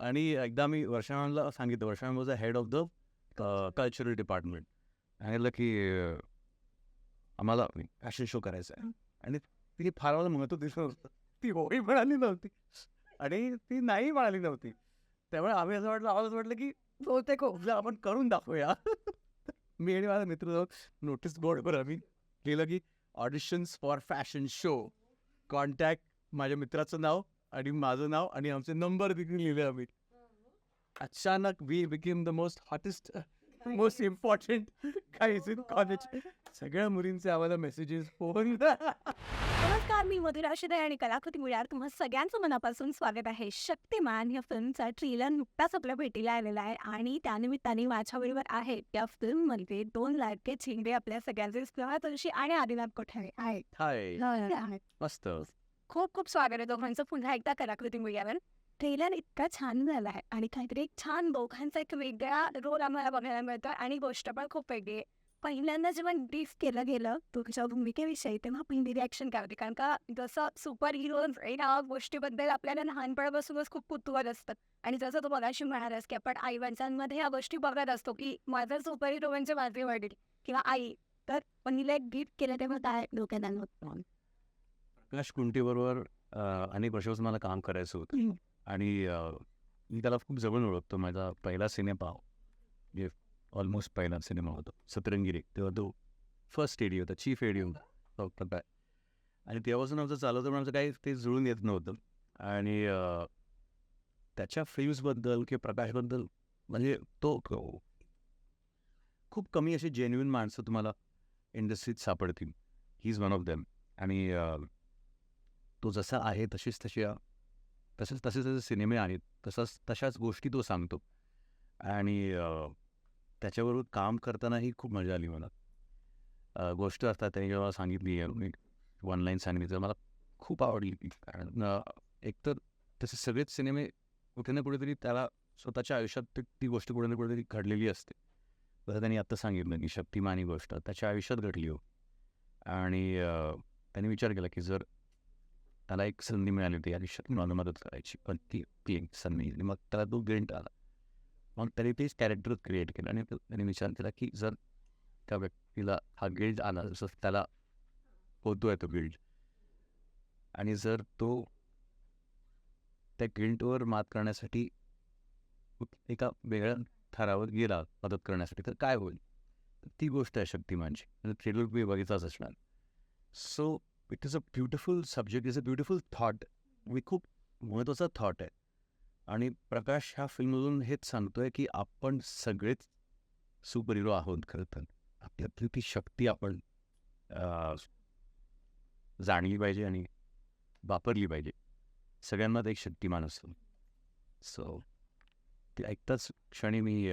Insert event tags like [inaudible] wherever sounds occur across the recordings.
आणि एकदा मी वर्षाला सांगितलं Varsha was a head of the cultural department. सांगितलं की आम्हाला फॅशन शो करायचा आहे. आणि ती फार मला महत्त्व दिसत नव्हतं ती होळी म्हणाली नव्हती. आणि ती नाही म्हणाली नव्हती. त्यामुळे आम्ही असं वाटलं आम्हाला असं वाटलं की बहुतेक आपण करून दाखवूया. मी आणि माझा मित्र जाऊन नोटीस बोर्डवर आम्ही लिहिलं की auditions for fashion show contact माझ्या मित्राचं नाव आणि माझं नाव आणि आमचे नंबर देखील लिहिले आम्ही. अचानक we became the most hottest most important guys in college सगळ्या मुलींचे आम्हाला मेसेजेस फोन नमस्कार मी मधुरा शिदे आणि कलाकृती मुळ्यावर तुम्हा सगळ्यांचं मनापासून स्वागत आहे. शक्तिमान या फिल्मचा ट्रेलर नुकताच आपल्या भेटीला आलेला आहे आणि त्यानिमित्ताने माझ्याबरोबर आहे त्या फिल्ममध्ये दोन लाडके चिंगडे आपल्या सगळ्यांचे स्नेहा तुळशी आणि आदिनाथ कोठारे आहेत. हाय मस्त. खूप खूप स्वागत आहे दोघांचं. पुन्हा एकदा कलाकृती मुलावर. ट्रेलर इतका छान झाला आहे आणि काहीतरी एक छान दोघांचा एक वेगळा रोल आम्हाला बघायला मिळतो आणि गोष्ट पण खूप वेगळी आहे. पहिल्यांदा जेव्हा ब्रीफ केलं गेलं तुझ्या भूमिकेविषयी तेव्हा पहिली रिॲक्शन काय होती? कारण का जसं सुपर हिरो या गोष्टीबद्दल आपल्याला लहानपणापासूनच खूप कुतूहल असतं. आणि जसं तू मगाशी म्हणालास की आपण आई वडिलांमध्ये या गोष्टी बघत असतो की माझा सुपर हिरो म्हणजे माझे वडील किंवा आई. तर पहिलं एक ब्रीफ केलं तेव्हा काय डोक्यात आलं होतं? प्रकाश कुंटीबरोबर अनेक वर्षापासून मला काम करायचं होतं. आणि मी त्याला खूप जवळ ओळखतो. माझा पहिला सिनेमा म्हणजे ऑलमोस्ट पहिला सिनेमा होता सतरंगिरी तेव्हा तो फर्स्ट एडी होता चीफ एडी होता. डॉक्टर काय. आणि तेव्हापासून आमचं चालवतं पण आमचं काही ते जुळून येत नव्हतं. आणि त्याच्या फिल्म्सबद्दल किंवा प्रकाशबद्दल म्हणजे तो खूप कमी अशी जेन्युइन माणसं तुम्हाला इंडस्ट्रीत सापडतील. He is one of them आणि तो जसा आहे तशीच तशी तसेच तसे तसे सिनेमे आहेत तसंच तशाच गोष्टी तो सांगतो. आणि त्याच्याबरोबर काम करतानाही खूप मजा आली मला. गोष्ट असतात त्याने जेव्हा सांगितली आहे मी वन लाईन सांगितली तर मला खूप आवडली. कारण एकतर तसे सगळेच सिनेमे कुठे ना कुठेतरी त्याला स्वतःच्या आयुष्यात ती- ती गोष्ट कुठे ना कुठेतरी घडलेली असते. जसं त्यांनी आत्ता सांगितलं की शक्तिमानी गोष्ट त्याच्या आयुष्यात घडली हो. आणि त्यांनी विचार केला की जर त्याला एक संधी मिळाली होती. आयुष्यात मुलांना मदत करायची. पण ती ती एक संधी आणि मग त्याला तो गिल्ट आला. मग त्याने तेच कॅरेक्टर क्रिएट केलं आणि त्याने विचार केला की जर त्या व्यक्तीला हा गिल्ट आला जसं त्याला होतोय तो गिल्ट आणि जर तो त्या गिल्टवर मात करण्यासाठी एका वेगळ्या थरावर गेला मदत करण्यासाठी तर काय होईल? ती गोष्ट आहे. शक्तिमानची आणि ट्रेलर मी बघितलाच असणार. So it is a beautiful subject is a beautiful thought मी खूप महत्त्वाचा थॉट आहे. आणि प्रकाश ह्या फिल्ममधून हेच सांगतोय की आपण सगळेच सुपर हिरो आहोत खरं तर. आपल्यातली ती शक्ती आपण जाणली पाहिजे आणि वापरली पाहिजे. सगळ्यांना एक शक्तिमान असतो. सो ते ऐकताच क्षणी मी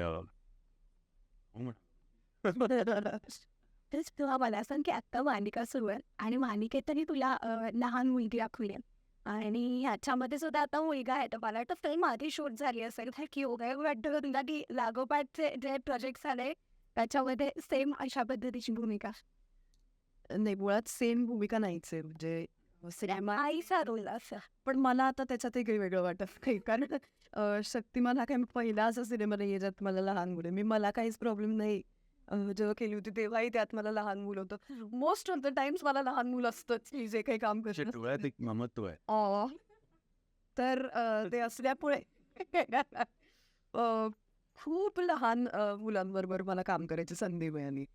तेच तुला मला सांग की आत्ता मालिका सुरू आहे आणि मालिकेतही तुला लहान मुलगी दाखवली आहे. आणि ह्याच्यामध्ये सुद्धा आता मुलगा आहे. तर मला वाटतं फिल्म आधी शूट झाली असेल. तर की योगायोग वाटतं तुला की लागोपाठचे जे प्रोजेक्ट्स आले त्याच्यामध्ये सेम अशा पद्धतीची भूमिका? नाही मुळात सेम भूमिका नाहीच आहे. म्हणजे सिनेमा आईचा रोल असं. पण मला आता त्याच्यातही काही वेगळं वाटत नाही. कारण शक्तिमान हा काही पहिला असा सिनेमा नाही आहे ज्यात मला लहान मुलं. मी मला काहीच प्रॉब्लेम नाही. जेव्हा केली होती तेव्हाही त्यात मला लहान मुलं होतं. मोस्ट ऑफ द टाइम्स मला लहान मुलं असतंच जे काही काम करत आहे तर ते असल्यामुळे खूप लहान मुलांबरोबर मला काम करायची संधी मिळाली.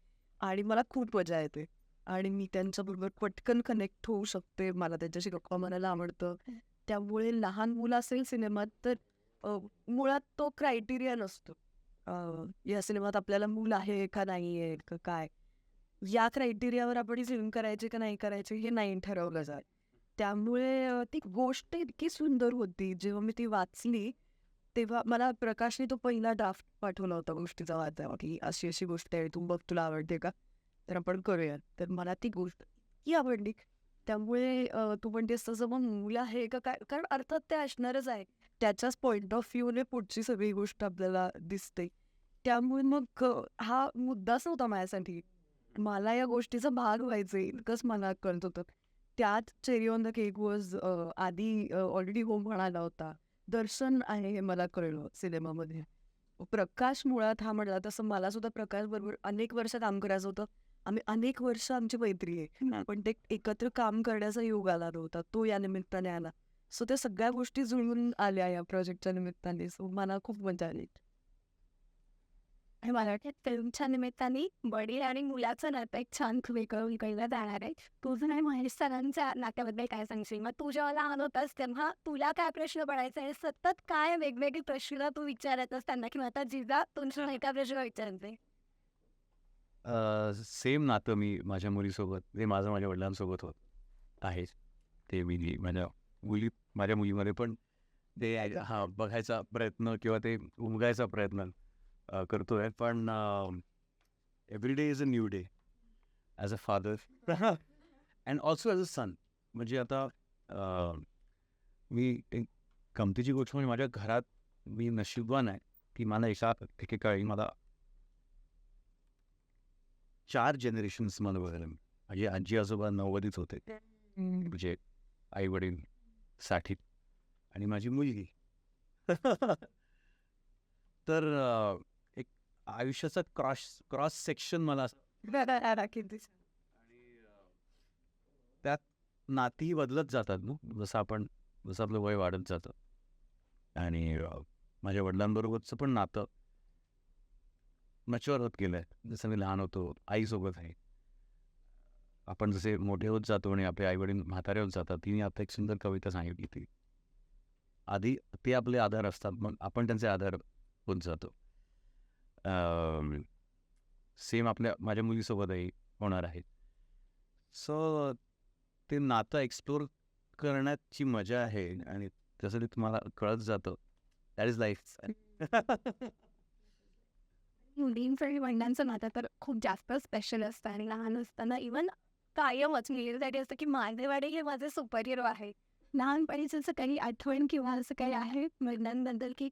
आणि मला खूप मजा येते. आणि मी त्यांच्याबरोबर पटकन कनेक्ट होऊ शकते मला त्यांच्याशी गप्पा मारायला आवडतं. त्यामुळे लहान मुलं असेल सिनेमात तर मुळात तो क्रायटेरिया नसतो. या सिनेमात आपल्याला मूल आहे का नाही आहे का काय? या क्रायटेरियावर आपण फिल्म करायची का नाही करायची हे नाही ठरवलं जात. त्यामुळे ती गोष्ट इतकी सुंदर होती जेव्हा मी ती वाचली तेव्हा मला प्रकाशने तो पहिला ड्राफ्ट पाठवला होता गोष्टीचा वाचा की अशी अशी गोष्ट आहे तू बघ तुला आवडते का? तर आपण करूया. तर मला ती गोष्ट इतकी आवडली. त्यामुळे तू म्हणतेस तसं मग मुलं आहे का काय? कारण अर्थात ते असणारच आहे. त्याच्याच पॉईंट ऑफ व्ह्यूने पुढची सगळी गोष्ट आपल्याला दिसते. त्यामुळे मग हा मुद्दाच नव्हता माझ्यासाठी. मला या गोष्टीचा भाग व्हायचे इतकंच मला कळत होतं. त्यात cherry on the cake was आधी ऑलरेडी होम म्हणाला होता. दर्शन आहे हे मला कळलं सिनेमामध्ये. प्रकाश मुळात हा म्हटला तसं मला सुद्धा प्रकाश बरोबर अनेक वर्ष काम करायचं होतं. आम्ही अनेक वर्ष आमची मैत्री आहे. पण ते एकत्र काम करण्याचा योग आला नव्हता. तो या निमित्ताने आला. सो त्या सगळ्या गोष्टी जुळून आल्या या प्रोजेक्टच्या निमित्ताने. सो मला खूप मजा आली. आणि मला वाटतं फिल्मच्या निमित्ताने वडील आणि मुलाचं नातं एक छान वेगळं विकलं जाणार आहे. तुझं आणि महेश सरांच्या नात्याबद्दल काय सांगशील? मग तू जेव्हा लहान होतास तेव्हा तुला काय प्रश्न पडायचा? आहे सतत काय वेगवेगळे प्रश्न तू विचारतस त्यांना किंवा आता जिजा तुझ्या एका प्रश्न विचारते? सेम नातं मी माझ्या मुलीसोबत ते माझं माझ्या वडिलांसोबत होत आहे. ते मी माझ्या मुली माझ्या मुलीमध्ये पण ते हा बघायचा प्रयत्न किंवा ते उमगायचा प्रयत्न अ, करतोय. पण every day is a new day as a father and also as a son म्हणजे आता मी एक गमतीची गोष्ट म्हणजे माझ्या घरात मी नशीबवान आहे की मला एका एकेकाळी मला चार जनरेशन्स मला बघायला. माझे आजी आजोबा नव्वदीच होते म्हणजे आई वडील साठी. आणि माझी मुलगी. [laughs] तर एक आयुष्याचा क्रॉस क्रॉस सेक्शन मला [laughs] त्यात नाती बदलत जातात ना. जसं आपण जसं आपलं वय वाढत जातं. आणि माझ्या वडिलांबरोबरचं पण नातं मॅच्युअर होत गेलं आहे जसं मी लहान होतो आईसोबत आहे. आपण जसे मोठे होत जातो आणि आपले आईवडील म्हातारे होत जातात तिने आता एक सुंदर कविता सांगितली ती आधी ते आपले आधार असतात मग आपण त्यांचे आधार होत जातो. सेम आपल्या माझ्या मुलीसोबतही होणार आहे. सो ते नातं एक्सप्लोर करण्याची मजा आहे आणि जसं ते तुम्हाला कळत जातं दॅट इज लाईफ मुलींचं आणि वडिलांचं नातं तर खूप जास्त स्पेशल असतं आणि लहान असताना इवन कायमच मुलींसाठी असतं की माझे हे माझे सुपर आहे लहानपणीचं असं काही आठवण किंवा असं काही आहे वडिलांबद्दल की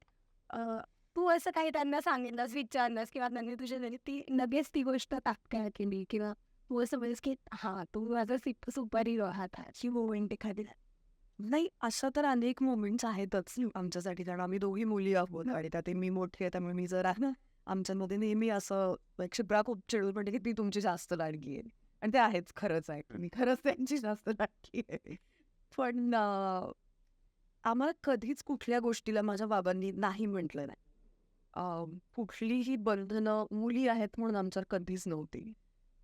तू असं काही त्यांना सांगितलंस विचारलंस किंवा त्यांनी तुझ्या घरी ती लगेच ती गोष्ट तात्काळ केली किंवा तू असं बोलस की हा तू माझा सुपर हिरो आहात. अशी मोमेंट एखादी नाही अशा तर अनेक मोमेंट्स आहेतच आमच्यासाठी. कारण आम्ही दोघी मुली आहोत आणि त्यात मी मोठी आहे त्यामुळे मी जरा आमच्यामध्ये नेहमी असं म्हणजे क्षिप्रा खूप चिडून म्हणते की ती तुमची जास्त लाडकी आहे. आणि ते आहेच खरंच आहे. मी खरंच त्यांची जास्त लाडकी आहे. पण आम्हाला कधीच कुठल्या गोष्टीला माझ्या बाबांनी नाही म्हटलं नाही. कुठलीही बंधनं मुली आहेत म्हणून आमच्यावर कधीच नव्हती.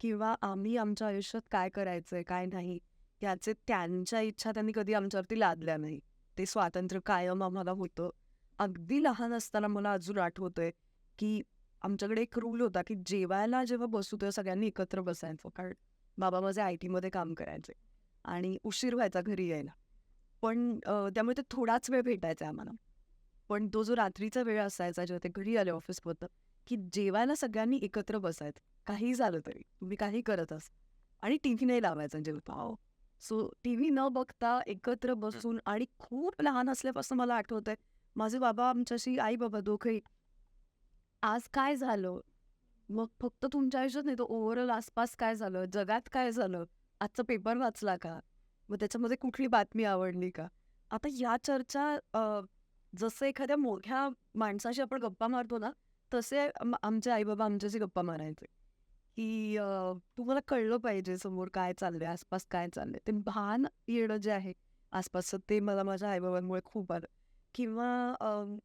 किंवा आम्ही आमच्या आयुष्यात काय करायचंय काय नाही याचे त्यांच्या इच्छा त्यांनी कधी आमच्यावरती लादल्या नाही. ते स्वातंत्र्य कायम आम्हाला होतं. अगदी लहान असताना मला अजून आठवतंय की आमच्याकडे एक रूल होता की जेवायला जेव्हा बसू तेव्हा सगळ्यांनी एकत्र बसायचं कारण बाबा माझे आय टीमध्ये काम करायचे आणि उशीर व्हायचा घरी यायला. पण त्यामुळे ते थोडाच वेळ भेटायचा आम्हाला. पण तो जो रात्रीचा वेळ असायचा जेव्हा ते घरी आले ऑफिसमधनं की जेवायला सगळ्यांनी एकत्र बसायचं काही झालं तरी तुम्ही काही करत अस आणि टी व्ही नाही लावायचा जेवता सो टी व्ही न बघता एकत्र बसून आणि खूप लहान असल्यापासून मला आठवत आहे माझे बाबा आमच्याशी आई बाबा दोघंही आज काय झालं? मग फक्त तुमच्या आयुष्यात नाही तर ओव्हरऑल आसपास काय झालं? जगात काय झालं? आजचा पेपर वाचला का? मग त्याच्यामध्ये कुठली बातमी आवडली का? आता या चर्चा जसं एखाद्या मोठ्या माणसाशी आपण गप्पा मारतो ना तसे आमचे आई बाबा आमच्याशी गप्पा मारायचे. की तुम्हाला कळलं पाहिजे समोर काय चाललंय आसपास काय चाललंय. ते भान येणं जे आहे आसपासचं ते मला माझ्या आईबाबांमुळे खूप आलं. किंवा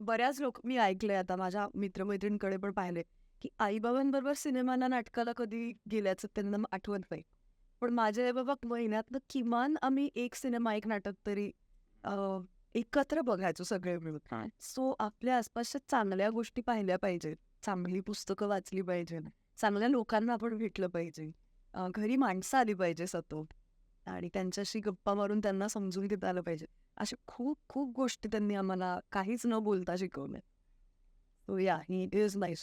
बऱ्याच लोक मी ऐकलंय आता माझ्या मित्रमैत्रिणींकडे पण पाहिले की आईबाबांबरोबर सिनेमाला नाटकाला कधी गेल्याचं त्यांना आठवत नाही. पण माझे आई बाबा महिन्यातनं किमान आम्ही एक सिनेमा एक नाटक तरी एकत्र बघायचो सगळे मिळून. सो आपल्या आसपासच्या चांगल्या गोष्टी पाहिल्या पाहिजेत. चांगली पुस्तकं वाचली पाहिजे चांगल्या लोकांना आपण भेटलं पाहिजे. घरी माणसं आली पाहिजे सतत. आणि त्यांच्याशी गप्पा मारून त्यांना समजून घेता आलं पाहिजे. अशा खूप खूप गोष्टी त्यांनी आम्हाला काहीच न बोलता शिकवल्या. सो या ही इज वाय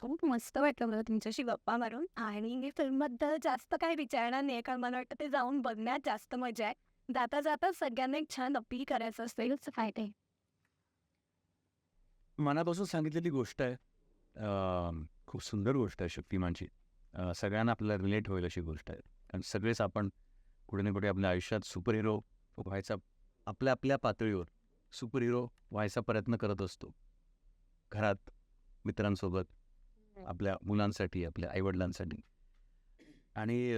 खूप मस्त वाटलं मला तुमच्याशी गप्पा मारून. आणि मी फिल्मबद्दल जास्त काही विचारणार नाही कारण मला वाटतं ते जाऊन बघण्यात जास्त मजा आहे. जाता जाता सगळ्यांना एक छान अपील करायचं असेल ते मनापासून सांगितलेली गोष्ट आहे. अं, खूप सुंदर गोष्ट आहे शक्तिमानची. सगळ्यांना आपल्याला रिलेट होईल अशी गोष्ट आहे. कारण सगळेच आपण कुठे ना कुठे आपल्या आयुष्यात सुपर हिरो व्हायचा आपल्या आपल्या पातळीवर सुपर हिरो व्हायचा प्रयत्न करत असतो. घरात मित्रांसोबत आपल्या मुलांसाठी आपल्या आईवडिलांसाठी. आणि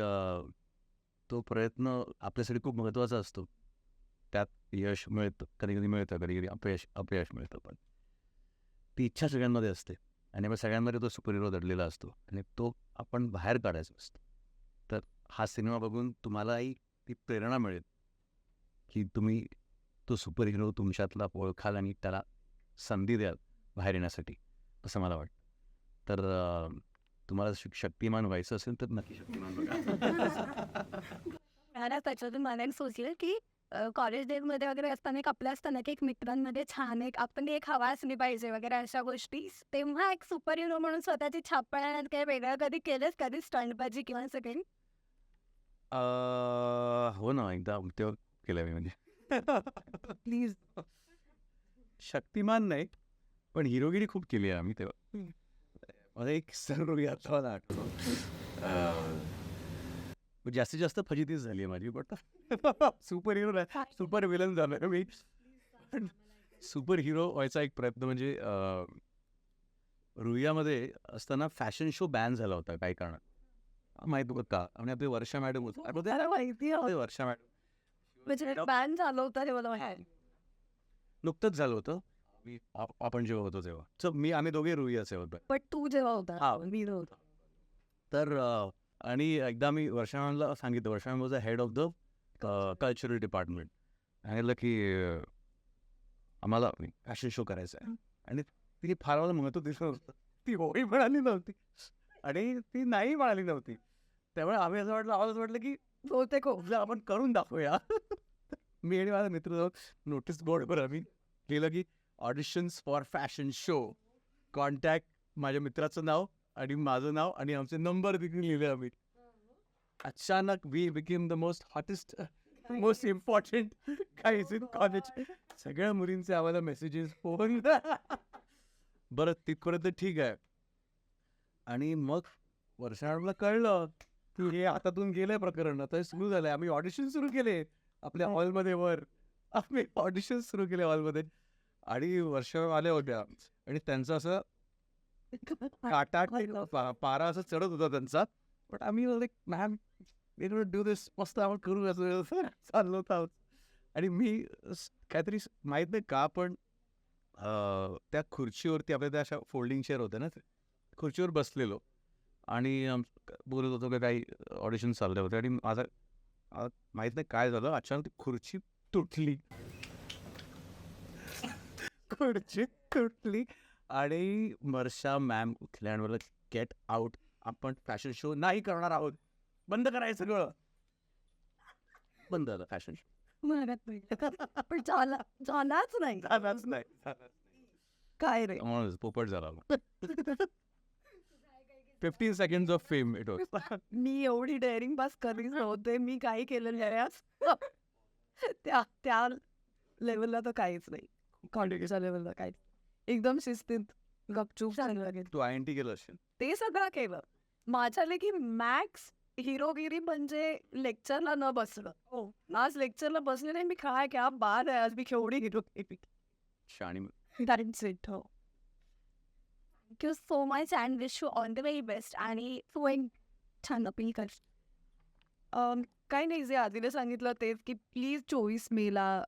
तो प्रयत्न आपल्यासाठी खूप महत्त्वाचा असतो. त्यात यश मिळतं. कधी कधी मिळतं कधी कधी अपयश अपयश मिळतं पण. ती इच्छा सगळ्यांमध्ये असते. आणि मग सगळ्यांमध्ये तो सुपर हिरो दडलेला असतो. आणि तो आपण बाहेर काढायचा असतो. हा सिनेमा बघून तुम्हालाही ती प्रेरणा मिळेल. की तुम्ही तो सुपर हिरो तुमच्यातला ओळखाल आणि त्याला संधी द्याल बाहेर येण्यासाठी असं मला वाटतं. तर तुम्हाला शक्तिमान व्हायचं असेल तर नक्की शक्तिमान बघा. मला त्याच्यातून मला एक की कॉलेज डेजमध्ये वगैरे असताना एक आपलं असताना की एक मित्रांमध्ये छान एक आपण एक हवा असली पाहिजे वगैरे अशा गोष्टी. तेव्हा एक सुपर हिरो म्हणून स्वतःची छाप काही वेगळं कधी केलंच कधी स्टंटबाजी किंवा असं काही? हो ना एकदा तेव्हा केलं मी म्हणजे प्लीज शक्तिमान नाही पण हिरोगिरी खूप केली आहे आम्ही तेव्हा मला एक सर्व आता मला आठवतो जास्तीत जास्त फजितीच झाली आहे माझी बट सुपर हिरो नाही सुपर विलन झालं मी पण सुपर हिरो व्हायचा एक प्रयत्न म्हणजे रुईयामध्ये असताना फॅशन शो बॅन झाला होता काही कारणात माहीत होतं का? आणि आपली वर्षा मॅडम होती? मला माहिती आहे. वर्षा मॅडम. म्हणजे बॅन झालं होतं हे मला माहिती. नुकतंच झालं होतं. मी आप- आपण जेव्हा होतो तेव्हा. So, मी आम्ही दोघे रुईयाचे होतो पण तू जेव्हा होता हा. मी नव्हता. तर अ, आणि एकदा मी वर्षा मॅमला सांगितलं. Varsha ma'am was a head of the cultural department सांगितलं की अ, आम्हाला फॅशन शो करायचा आहे. आणि तिने फार मला महत्त्व दिसलं नव्हतं. ती होळी म्हणाली नव्हती. आणि ती नाही म्हणाली नव्हती. त्यामुळे आम्ही असं वाटलं आम्हाला असं वाटलं की बहुतेक को आपण करून दाखवूया. [laughs] मी आणि माझा मित्र जाऊन नोटीस बोर्डवर आम्ही लिहिलं की auditions for fashion show contact माझ्या मित्राचं नाव आणि माझं नाव आणि आमचे नंबर देखील लिहिले आम्ही. अचानक we became the most hottest most important guys in college सगळ्या मुलींचे आम्हाला मेसेजेस फोन बरं तिथपर्यंत ठीक आहे. आणि मग वर्षाला कळलं. की हे हातातून गेलंय प्रकरण. आता सुरू झालंय. आम्ही ऑडिशन सुरू केले आपल्या हॉलमध्ये वर. आम्ही ऑडिशन सुरू केले हॉलमध्ये आणि वर्ष आल्या होत्या. आणि त्यांचं असं काटा [laughs] पारा असं चढत होता त्यांचा. बट आम्ही लाईक मॅम डू दिस मस्त आपण करू असं चाललो होतो आहोत आणि मी काहीतरी माहीत नाही का पण त्या खुर्चीवरती आपल्या त्या अशा फोल्डिंग चेअर होत्या ना खुर्चीवर बसलेलो. आणि बोलत होतो की काही ऑडिशन चालले होते आणि माझा माहीत नाही काय झालं. अचानक ती खुर्ची तुटली. खुर्ची तुटली आणि वर्षा मॅम उठल्या आणि गेट आउट आपण फॅशन शो नाही करणार आहोत. बंद करायचं सगळं. बंद झालं फॅशन शो पण झाला झालाच नाही. झालाच नाही काय रे? पोपट झाला [laughs] fifteen second of fame it was मी एवढी डेअरिंग पास कधीच नव्हते. मी काही केलं नाही आज [laughs] त्या त्या लेवलला तर काहीच नाही. कॉन्टिटीच्या लेवलला काहीच. एकदम शिस्तीत गपचूप चांगलं. तू आय एन टी केलं असेल. ते सगळं केलं. माझ्या की मॅक्स हिरोगिरी म्हणजे लेक्चरला न बसलं हो. आज लेक्चरला बसले नाही मी काय क्या बाद आहे आज मी केवढी हिरोगिरी. शाणी हो. Thank you so much and wish you all the very best आणि तू एक छान अपील कर काही नाही जे आधीने सांगितलं तेच की प्लीज चोवीस मेला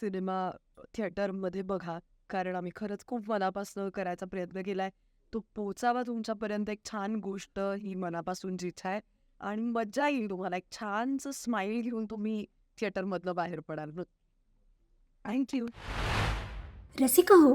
सिनेमा थिएटरमध्ये बघा. कारण आम्ही खरंच खूप मनापासून करायचा प्रयत्न केलाय. तो पोचावा तुमच्यापर्यंत एक छान गोष्ट ही मनापासूनची इच्छा आहे. आणि मजा येईल तुम्हाला. एक छानसं स्माईल घेऊन तुम्ही थिएटरमधलं बाहेर पडाल. थँक्यू रसिका हो